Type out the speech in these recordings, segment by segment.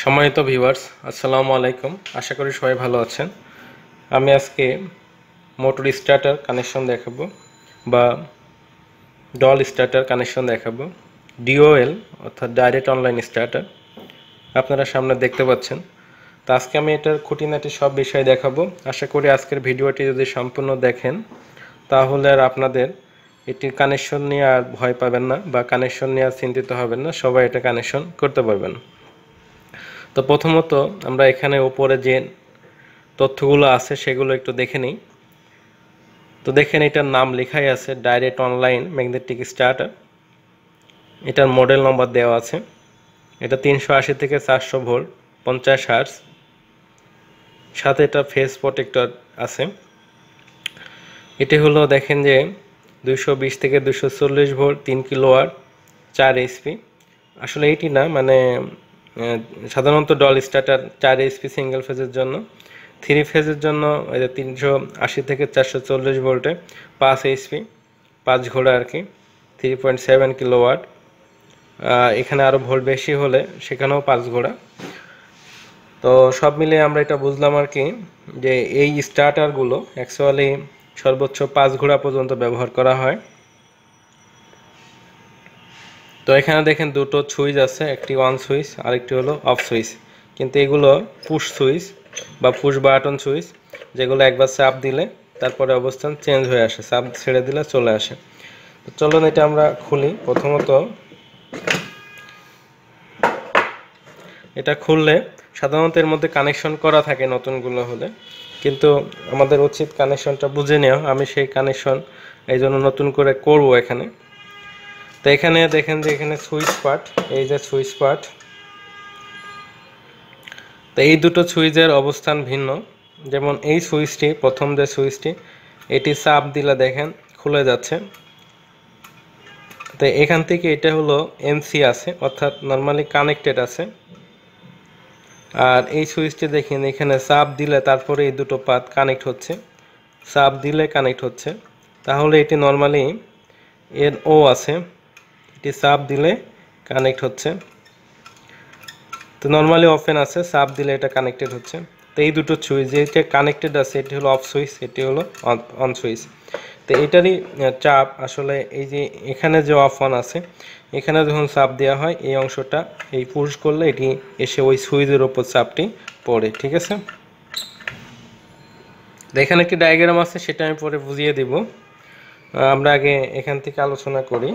সম্মানিত ভিউয়ার্স, আসসালামু আলাইকুম। আশা করি সবাই ভালো আছেন। আমি আজকে মোটর স্টার্টার কানেকশন দেখাবো বা ডল স্টার্টার কানেকশন দেখাবো। ডিওএল অর্থাৎ ডাইরেক্ট অনলাইন স্টার্টার। আপনারা সামনে দেখতে পাচ্ছেন। তো আজকে আমি এটার খুঁটিনাটি সব বিষয় দেখাবো। আশা করি আজকের ভিডিওটি যদি সম্পূর্ণ দেখেন, তাহলে আর আপনাদের এটির কানেকশন নিয়ে আর ভয় পাবেন না বা কানেকশন নিয়ে আর চিন্তিত হবেন না। সবাই এটা কানেকশন করতে পারবেন। তো প্রথমত আমরা এখানে উপরে যে তথ্যগুলো আছে সেগুলো একটু দেখে নিই। তো দেখেন এটার নাম লেখাই আছে, ডাইরেক্ট অনলাইন ম্যাগনেটিক স্টার্টার। এটার মডেল নম্বর দেওয়া আছে। এটা তিনশো আশি থেকে চারশো ভোল্ট, পঞ্চাশ হার্স সাথে এটা ফেস প্রোটেক্টর আছে। এটি হলো দেখেন যে দুশো বিশ থেকে দুশো চল্লিশ ভোল্ট, তিন কিলোয়াট চার এইচপি আসলে এইটি না মানে সাধারণত ডল স্টার্টার চার এইচপি সিঙ্গেল ফেজের জন্য, থ্রি ফেজের জন্য ওই যে তিনশো আশি থেকে চারশো চল্লিশ ভোল্টে পাঁচ এইচপি, পাঁচ ঘোড়া আর কি, থ্রি পয়েন্ট সেভেন কিলোওয়াট। এখানে আরও ভোল্ট বেশি হলে সেখানেও পাঁচ ঘোড়া। তো সব মিলিয়ে আমরা এটা বুঝলাম আর কি যে এই স্টার্টারগুলো অ্যাকচুয়ালি সর্বোচ্চ পাঁচ ঘোড়া পর্যন্ত ব্যবহার করা হয়। তো এখানে দেখেন দুটো সুইচ আছে, একটি অন সুইচ, আরেকটি হলো অফ সুইচ। কিন্তু এগুলো পুশ সুইচ বা পুশ বাটন সুইচ, যেগুলো একবার চাপ দিলে তারপরে অবস্থান চেঞ্জ হয়ে আসে, চাপ ছেড়ে দিলে চলে আসে। তো চলুন এটা আমরা খুলি। প্রথমত, এটা খুললে সাধারণত এর মধ্যে কানেকশন করা থাকে নতুনগুলো হলে। কিন্তু আমাদের উচিত কানেকশনটা বুঝে নেওয়া। আমি সেই কানেকশন এই জন্য নতুন করে করব এখানে। তো এখানে দেখেন যে এখানে সুইচ পার্ট, এই যে সুইচ পার্ট। তো এই দুটো সুইচের অবস্থান ভিন্ন। যেমন এই সুইচটি, প্রথম যে সুইচটি, এটি চাপ দিলে দেখেন খুলে যাচ্ছে। তো এখান থেকে এটা হলো এনসি আছে, অর্থাৎ নর্মালি কানেক্টেড আছে। আর এই সুইচটি দেখেন, এখানে চাপ দিলে তারপরে এই দুটো পাত কানেক্ট হচ্ছে। চাপ দিলে কানেক্ট হচ্ছে। তাহলে এটি নর্মালি এর ও আছে। এটি চাপ দিলে কানেক্ট হচ্ছে। তো নর্মালি অফেন আছে চাপ দিলে এটা কানেক্টেড হচ্ছে। তো এই দুটো সুইচ যেটা কানেক্টেড আছে এটি হলো অফ সুইচ এটি হলো অন সুইচ তো এটারই চাপ আসলে এই যে এখানে যে অফ অন আছে, এখানে যখন চাপ দেওয়া হয়, এই অংশটা এই পুশ করলে এটি এসে ওই সুইচের ওপর চাপটি পড়ে, ঠিক আছে? এখানে একটি ডায়াগ্রাম আছে, সেটা আমি পরে বুঝিয়ে দিব। আমরা আগে এখান থেকে আলোচনা করি।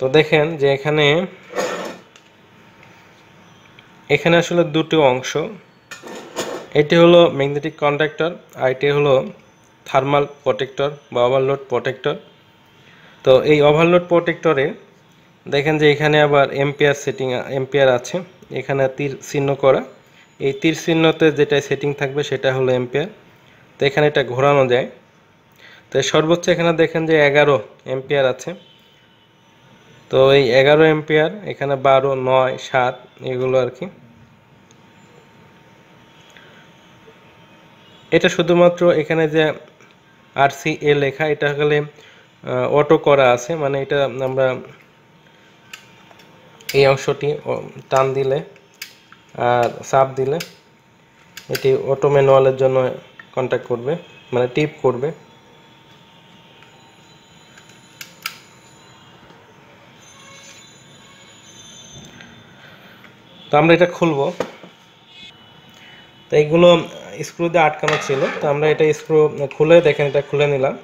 তো দেখেন যে এখানে এখানে আসলে দুটো অংশ। এটি হলো ম্যাগনেটিক কন্ডাক্টর, আর এটি হলো থার্মাল প্রোটেক্টর বা ওভারলোড প্রোটেক্টর। তো এই ওভারলোড প্রোটেক্টরে দেখেন যে এখানে আবার এম্পিয়ার সেটিং, এম্পিয়ার আছে। এখানে তীর চিহ্ন করা। এই তীর চিহ্নতে যেটা সেটিং থাকবে সেটা হলো এম্পিয়ার। তো এখানে এটা ঘোরানো যায়। তো সর্বোচ্চ এখানে দেখেন যে এগারো এম্পিয়ার আছে। তো এই এগারো এম্পিয়ার এখানে বারো, নয়, সাত, এগুলো আর কি। এটা শুধুমাত্র এখানে যে আর সি এ লেখা, এটা হলে অটো করা আছে মানে এটা আমরা এই অংশটি টান দিলে আর চাপ দিলে এটি অটো ম্যানুয়ালের জন্য কন্ট্যাক্ট করবে মানে টিপ করবে। তো আমরা এটা খুলবো। তো এইগুলো স্ক্রু দিয়ে আটকানো ছিল। তো আমরা এটা স্ক্রু খুলে দেখেন, এটা খুলে নিলাম।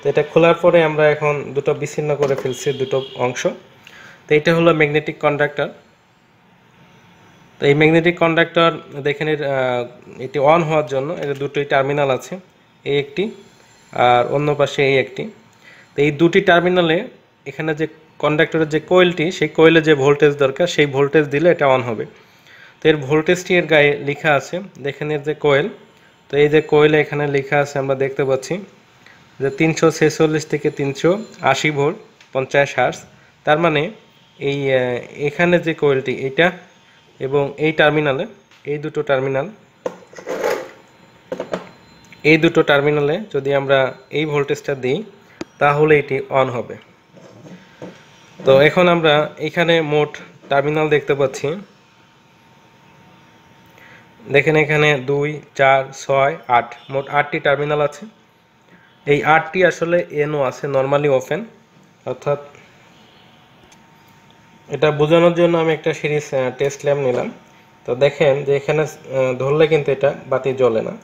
তো এটা খোলার পরে আমরা এখন দুটো বিচ্ছিন্ন করে ফেলছি দুটো অংশ। তো এটা হলো ম্যাগনেটিক কন্ডাক্টর তো এই ম্যাগনেটিক কন্ডাক্টর দেখেন এটি অন হওয়ার জন্য এর দুটোই টার্মিনাল আছে এই একটি আর অন্য পাশে এই একটি। তো এই দুটি টার্মিনালে এখানে যে কন্ডাক্টরের যে কোয়েলটি সেই কোয়েলে যে ভোল্টেজ দরকার, সেই ভোল্টেজ দিলে এটা অন হবে। তো এর ভোল্টেজটি এর গায়ে লেখা আছে, দেখেন এর যে কোয়েল তো এই যে কোয়েলে এখানে লেখা আছে, আমরা দেখতে পাচ্ছি যে তিনশো ছেচল্লিশ থেকে তিনশো আশি ভোল্ট, পঞ্চাশ হার্স তার মানে এই এখানে যে কোয়েলটি এটা এবং এই টার্মিনালে এই দুটো টার্মিনাল এই দুটো টার্মিনালে যদি আমরা এই ভোল্টেজটা দিই, তাহলে এটি অন হবে। তো এখন আমরা এখানে মোট টার্মিনাল দেখতে পাচ্ছি। দেখেন এখানে দুই, চার, ছয়, আট, মোট আটটি টার্মিনাল আছে। এই আটটি আসলে এনও আছে নর্মালি ওপেন অর্থাৎ এটা বোঝানোর জন্য আমি একটা সিরিজ টেস্ট ল্যাম্প নিলাম। তো দেখেন যে এখানে ধরলে কিন্তু এটা বাতি জ্বলে না।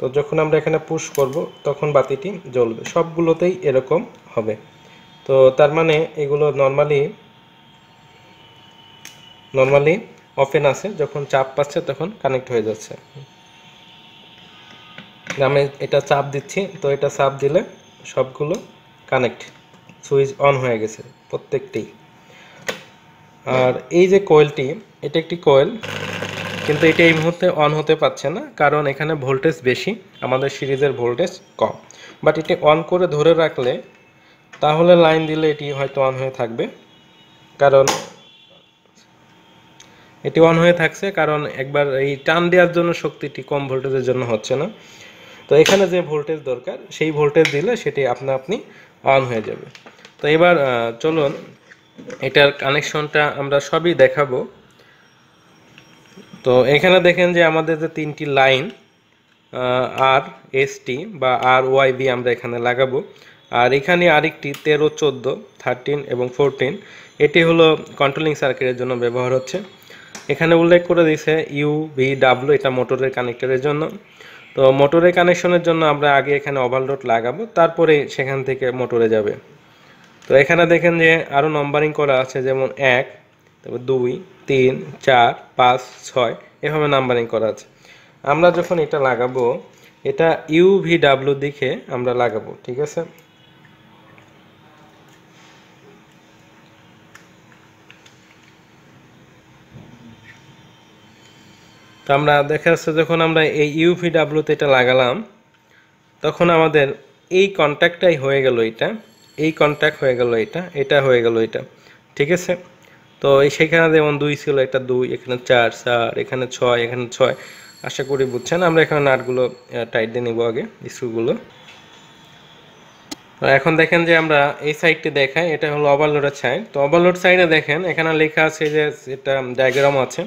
তো যখন আমরা এখানে পুশ করব, তখন বাতিটি জ্বলবে। সবগুলোতেই এরকম হবে। তো তার মানে এগুলো নর্মালি নর্মালি ওপেন আছে, যখন চাপ পাচ্ছে তখন কানেক্ট হয়ে যাচ্ছে। আমি এটা চাপ দিচ্ছি, তো এটা চাপ দিলে সবগুলো কানেক্ট সুইচ অন হয়ে গেছে প্রত্যেকটি। আর এই যে কোয়েলটি এটা একটি কোয়েল কিন্তু এটা এই মুহূর্তে অন হতে পারছে না, কারণ এখানে ভোল্টেজ বেশি, আমাদের সিরিজের ভোল্টেজ কম। বাট এটি অন করে ধরে রাখলে তাহলে লাইন দিলে এটি হয়তো অন হয়ে থাকবে। কারণ এটি অন হয়ে থাকছে, কারণ একবার এই টান দেওয়ার জন্য শক্তিটি কম ভোল্টেজের জন্য হচ্ছে না। তো এখানে যে ভোল্টেজ দরকার, সেই ভোল্টেজ দিলে সেটি আপনা আপনি অন হয়ে যাবে। তো এবার চলুন, এটার কানেকশনটা আমরা সবই দেখাবো। তো এখানে দেখেন যে আমাদের যে তিনটি লাইন আর এস টি বা আর ওয়াই বি আমরা এখানে লাগাবো। আর এখানে আরেকটি তেরো, চোদ্দ থার্টিন এবং ফোরটিন এটি হলো কন্ট্রোলিং সার্কিটের জন্য ব্যবহার হচ্ছে। এখানে উল্লেখ করে দিয়েছে ইউ ভি ডাব্লু এটা মোটরের কানেক্টরের জন্য। তো মোটরের কানেকশনের জন্য আমরা আগে এখানে ওভারলোড লাগাবো, তারপরে সেখান থেকে মোটরে যাবে। তো এখানে দেখেন যে আরও নম্বরিং করা আছে, যেমন এক, তারপর দুই, তিন, চার, পাঁচ, ছয়, এভাবে নাম্বারিং করা আছে। আমরা যখন এটা লাগাবো, এটা ইউ ভি ডাব্লু দিকে আমরা লাগাবো, ঠিক আছে? তো আমরা দেখা যাচ্ছে যখন আমরা এই ইউভি ডাব্লুতে এটা লাগালাম, তখন আমাদের এই কন্ট্যাক্টটাই হয়ে গেল এটা, এই কন্ট্যাক্ট হয়ে গেল এটা এটা হয়ে গেল এটা, ঠিক আছে? তো সেখানে যেমন দুই ছিল, এটা দুই, এখানে চার চার, এখানে ছয় এখানে ছয়, আশা করি বুঝছেন? আমরা এখানে নাটগুলো টাইট দিয়ে নিব আগে স্ক্রুগুলো তো এখন দেখেন যে আমরা এই সাইডটি দেখাই, এটা হলো ওভারলোডের সাইড তো ওভারলোড সাইডে দেখেন, এখানে লেখা আছে যে এটা ডায়াগ্রাম আছে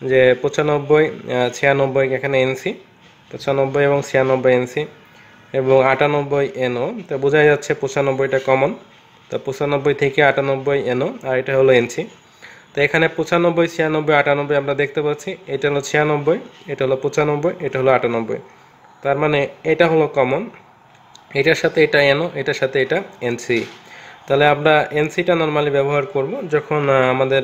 যে পঁচানব্বই ছিয়ানব্বই এখানে এনসি পঁচানব্বই এবং ছিয়ানব্বই এনসি এবং আটানব্বই এনও তো বোঝা যাচ্ছে পঁচানব্বইটা কমন তো পঁচানব্বই থেকে আটানব্বই এনও আর এটা হলো এনসি তো এখানে পঁচানব্বই, ছিয়ানব্বই, আটানব্বই আমরা দেখতে পাচ্ছি, এটা হলো ছিয়ানব্বই, এটা হলো পঁচানব্বই, এটা হলো আটানব্বই। তার মানে এটা হলো কমন এটার সাথে এটা এনও এটার সাথে এটা এনসি তাহলে আমরা এনসিটা নর্মালি ব্যবহার করব, যখন আমাদের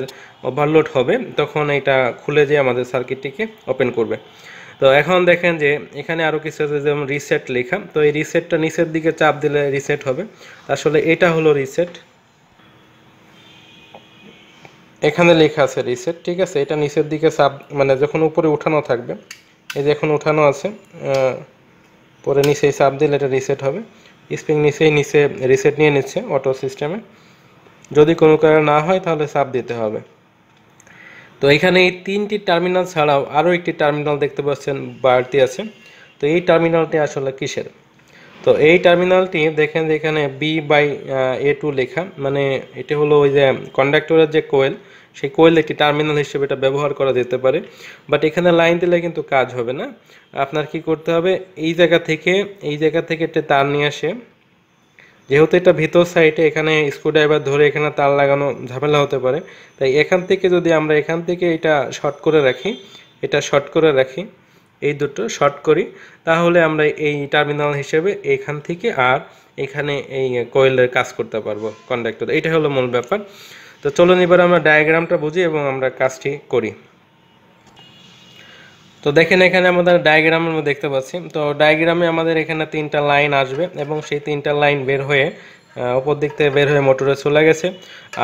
ওভারলোড হবে, তখন এটা খুলে যে আমাদের সার্কিটটিকে ওপেন করবে। তো এখন দেখেন যে, এখানে আরও কিছু আছে, যেমন রিসেট লেখা। তো এই রিসেটটা নিচের দিকে চাপ দিলে রিসেট হবে। আসলে এটা হলো রিসেট এখানে লেখা আছে রিসেট ঠিক আছে? এটা নিচের দিকে চাপ মানে যখন উপরে উঠানো থাকবে, এই যে এখন উঠানো আছে পরে নিচে চাপ দিলে এটা রিসেট হবে। স্প্রিং নিচেই নিচে রিসেট নিয়ে নিচ্ছে অটো সিস্টেমে যদি কোনো কারণে না হয়, তাহলে সাপ দিতে হবে। তো এখানে এই তিনটি টার্মিনাল ছাড়াও আরও একটি টার্মিনাল দেখতে পাচ্ছেন বাড়তি আছে। তো এই টার্মিনালটি আসলে কিসের? তো এই টার্মিনালটি দেখেন যে এখানে বি বাই এ টু লেখা। মানে এটি হলো ওই যে কন্ডাক্টরের যে কোয়েল সেই কোয়েল একটি টার্মিনাল হিসেবে এটা ব্যবহার করা যেতে পারে। বাট এখানে লাইন দিলে কিন্তু কাজ হবে না। আপনার কি করতে হবে? এই জায়গা থেকে, এই জায়গা থেকে একটা তার নিয়ে আসে। যেহেতু এটা ভিতর সাইডে এখানে স্ক্রুড্রাইভার ধরে এখানে তার লাগানো ঝামেলা হতে পারে। তাই এখান থেকে যদি আমরা এখান থেকে এটা শর্ট করে রাখি, এটা শর্ট করে রাখি। এই দুটো শর্ট করি। তাহলে আমরা এই টার্মিনাল হিসেবে এখান থেকে আর এখানে এই কোয়েলের কাজ করতে পারব কন্ডাক্টর এটা হলো মূল ব্যাপার। তো চলুন এবার আমরা ডায়াগ্রামটা বুঝি এবং আমরা কাজটি করি। তো দেখেন এখানে আমাদের ডায়াগ্রাম আমরা দেখতে পাচ্ছি। তো ডায়াগ্রামে আমাদের এখানে তিনটা লাইন আসবে এবং সেই তিনটা লাইন বের হয়ে উপর দিক থেকে বের হয়ে মোটরে চলে গেছে।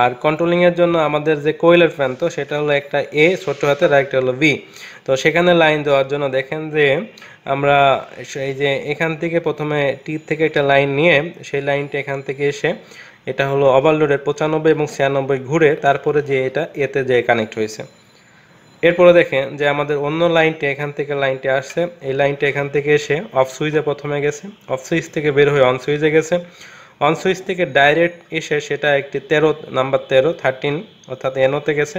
আর কন্ট্রোলিংয়ের জন্য আমাদের যে কোয়েলের প্রান্ত সেটা হলো একটা এ ছোট হাতের আর একটা হলো বি তো সেখানে লাইন দেওয়ার জন্য দেখেন যে আমরা এই যে এখান থেকে প্রথমে টি থেকে একটা লাইন নিয়ে সেই লাইনটা এখান থেকে এসে এটা হলো ওভারলোডের পঁচানব্বই এবং ছিয়ানব্বই ঘুরে তারপরে যে এটা এতে যে কানেক্ট হয়েছে। এরপরে দেখেন যে আমাদের অন্য লাইনটা এখান থেকে লাইনটা আসছে। এই লাইনটা এখান থেকে এসে অফ সুইচে প্রথমে গেছে। অফ সুইচ থেকে বের হয়ে অন সুইচে গেছে। অন সুইচ থেকে ডাইরেক্ট এসে সেটা একটি তেরো নাম্বার তেরো থার্টিন অর্থাৎ এনোতে গেছে।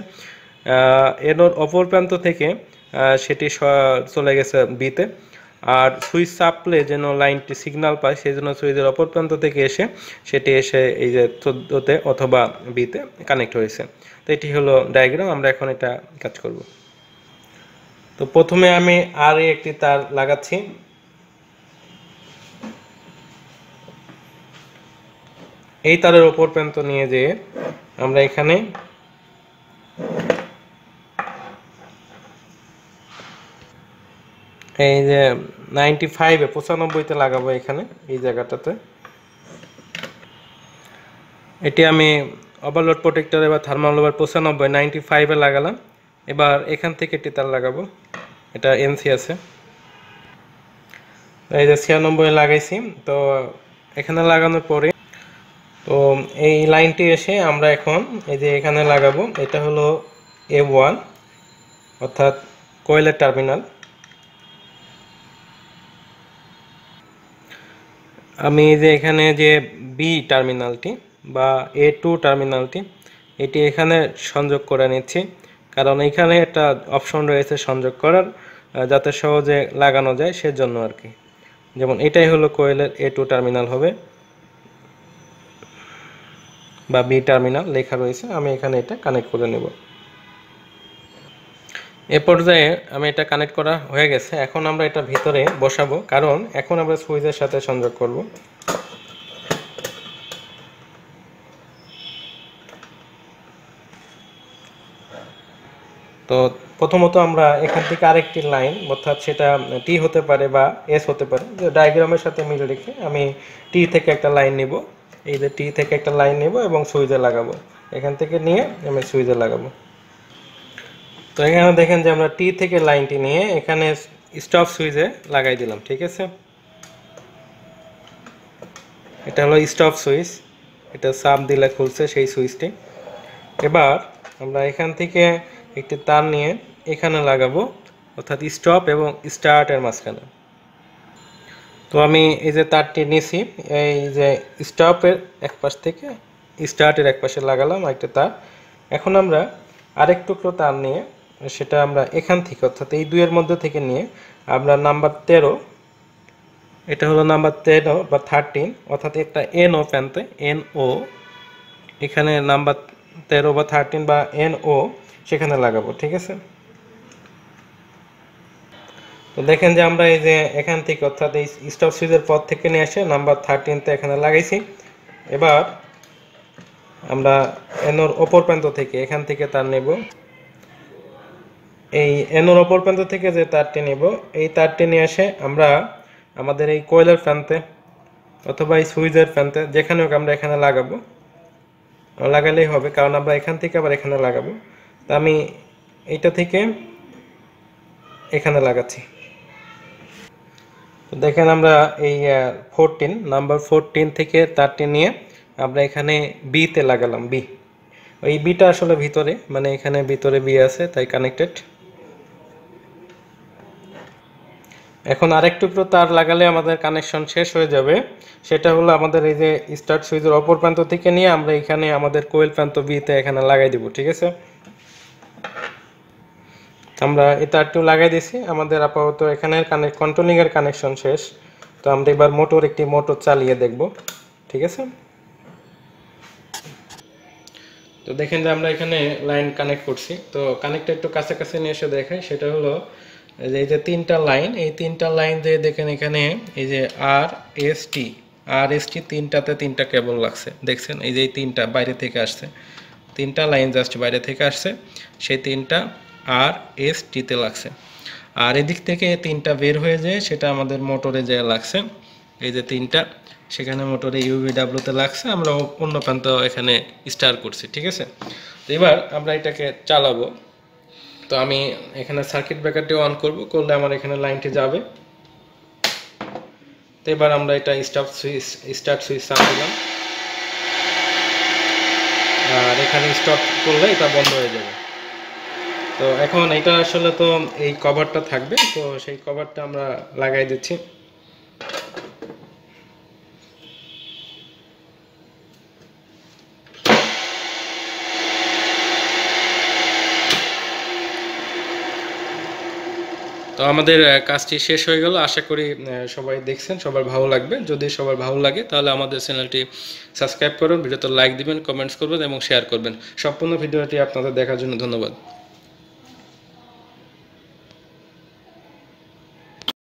এনোর অপর প্রান্ত থেকে সেটি চলে গেছে বিতে আর সুইচ চাপলে যেন লাইনটি সিগন্যাল পায়, সেই জন্য সুইচের অপর প্রান্ত থেকে এসে সেটি এসে এই যে চোদ্দোতে অথবা বিতে কানেক্ট হয়েছে। তো এটি হলো ডায়াগ্রাম আমরা এখন এটা কাজ করব। তো প্রথমে আমি আর একটি তার লাগাচ্ছি। এই তারের ওপর প্রান্ত নিয়ে যেয়ে আমরা এখানে এই যে নাইনটি ফাইভে পঁচানব্বইতে লাগাবো এখানে, এই জায়গাটাতে। এটি আমি ওভারলোড প্রোটেক্টরে বা থার্মাল ওভার পঁচানব্বই, নাইনটি ফাইভে লাগালাম। এবার এখান থেকে এটি তার লাগাবো, এটা এনসি আছে। এই যে ছিয়ানব্বই লাগাইছি, তো এখানে লাগানোর পরে তো এই লাইনটি এসে আমরা এখন এই যে এখানে লাগাবো, এটা হলো এ ওয়ান অর্থাৎ কোয়েলের টার্মিনাল। আমি যে এখানে যে বি টার্মিনালটি বা এ টু টার্মিনালটি, এটি এখানে সংযোগ করে নিচ্ছি। কারণ এখানে একটা অপশন রয়েছে সংযোগ করার যাতে সহজে লাগানো যায় সেজন্য আর কি। যেমন এটাই হলো কোয়েলের এ টু টার্মিনাল হবে। বা বি টার্মিনাল লেখা রয়েছে, আমি এখানে এটা কানেক্ট করে নেব। এ পর্যায়ে আমি এটা কানেক্ট করা হয়ে গেছে, এখন আমরা এটা ভিতরে বসাবো, কারণ এখন আমরা সুইচের সাথে সংযোগ করব। তো প্রথমত আমরা এখান থেকে আরেকটি লাইন অর্থাৎ সেটা টি হতে পারে বা এস হতে পারে ডায়াগ্রামের সাথে মিলে রেখে আমি টি থেকে একটা লাইন নিব। এই যে টি থেকে একটা লাইন নেব এবং সুইচে লাগাবো। এখান থেকে নিয়ে আমি সুইচে লাগাবো। তো এখানে দেখেন যে আমরা টি থেকে লাইনটি নিয়ে এখানে স্টপ সুইচে লাগাই দিলাম, ঠিক আছে? এটা হলো স্টপ সুইচ। এটা সাপ দিলে খুলছে সেই সুইচটি। এবার আমরা এখান থেকে একটি তার নিয়ে এখানে লাগাবো, অর্থাৎ স্টপ এবং স্টার্টের মাঝখানে। তো আমি এই যে তারটি নিছি, এই যে স্টপের এক পাশ থেকে স্টার্টের এক পাশে লাগালাম একটা তার। এখন আমরা আরেক টুকরো তার নিয়ে, সেটা আমরা এখান থেকে, অর্থাৎ এই দুইয়ের মধ্যে থেকে নিয়ে আমরা নাম্বার তেরো, এটা হলো নাম্বার তেরো বা থার্টিন অর্থাৎ একটা এন ও প্যান্তে এন ও এখানে নাম্বার তেরো বা থার্টিন বা এন ও সেখানে লাগাবো, ঠিক আছে? তো দেখেন যে আমরা এই যে এখান থেকে অর্থাৎ এই স্টপ সুইচের পর থেকে নিয়ে এসে নাম্বার থার্টিনতে এখানে লাগাইছি। এবার আমরা এনোর ওপর প্রান্ত থেকে এখান থেকে তার নেব। এই এনোর ওপর প্রান্ত থেকে যে তারটি নেব, এই তারটি নিয়ে এসে আমরা আমাদের এই কয়লার প্রান্তে অথবা এই সুইচের প্রান্তে যেখানে হোক আমরা এখানে লাগাবো। লাগালেই হবে, কারণ আমরা এখান থেকে আবার এখানে লাগাবো। তা আমি এইটা থেকে এখানে লাগাচ্ছি। তো দেখেন আমরা এই ফোরটিন নাম্বার ফোরটিন থেকে তারটি নিয়ে আমরা এখানে বিতে লাগালাম বি এই বিটা আসলে ভিতরে মানে এখানে ভিতরে বি আছে, তাই কানেক্টেড এখন আরেক তার লাগালে আমাদের কানেকশন শেষ হয়ে যাবে। সেটা হলো আমাদের এই যে স্টার্ট সুইচের অপর প্রান্ত থেকে নিয়ে আমরা এখানে আমাদের কোয়েল প্রান্ত বিতে এখানে লাগাই দিব, ঠিক আছে? আমরা এই তারটিও লাগাই দিছি। আমাদের আপাতত এখানে কানেক্ট কন্ট্রোলিং এর কানেকশন শেষ। তো আমরা এবার মোটর একটি মোটর চালিয়ে দেখব। ঠিক আছে? তো দেখেন যে আমরা এখানে লাইন কানেক্ট করছি। তো কানেক্টটা একটু কাছাকাছি নিয়ে এসে দেখাই। সেটা হলো, এই যে তিনটা লাইন এই তিনটা লাইন যে দেখেন এখানে, এই যে আর এস টি আর এস টি তিনটাতে তিনটা কেবল লাগছে। দেখছেন? এই যে তিনটা বাইরে থেকে আসছে। তিনটা লাইন জাস্ট বাইরে থেকে আসছে। সেই তিনটা আর এস টিতে লাগছে। আর এদিক থেকে তিনটা বের হয়ে যায়, সেটা আমাদের মোটরে যে লাগছে। এই যে তিনটা, সেখানে মোটরে ইউভিডাব্লিউতে লাগছে, আমরা অন্য প্রান্ত এখানে স্টার করছি, ঠিক আছে? তো এবার আমরা এটাকে চালাবো। তো আমি এখানে সার্কিট ব্রেকারটি অন করব, করলে আমার এখানে লাইনটি যাবে। তো এবার আমরা এটা স্টার্ট সুইচ স্টার্ট সুইচ দিলাম। আর এখানে স্টপ করলে এটা বন্ধ হয়ে যাবে। তো এখন এটা আসলে তো এই কভারটা থাকবে, তো সেই কভারটা আমরা লাগাই দিচ্ছি। তো আমাদের কাজটি শেষ হয়ে গেল। আশা করি সবাই দেখছেন, সবার ভালো লাগবে। যদি সবার ভালো লাগে, তাহলে আমাদের চ্যানেলটি সাবস্ক্রাইব করুন, ভিডিওতে লাইক দিবেন, কমেন্টস করবেন এবং শেয়ার করবেন। সম্পূর্ণ ভিডিওটি আপনাদের দেখার জন্য ধন্যবাদ।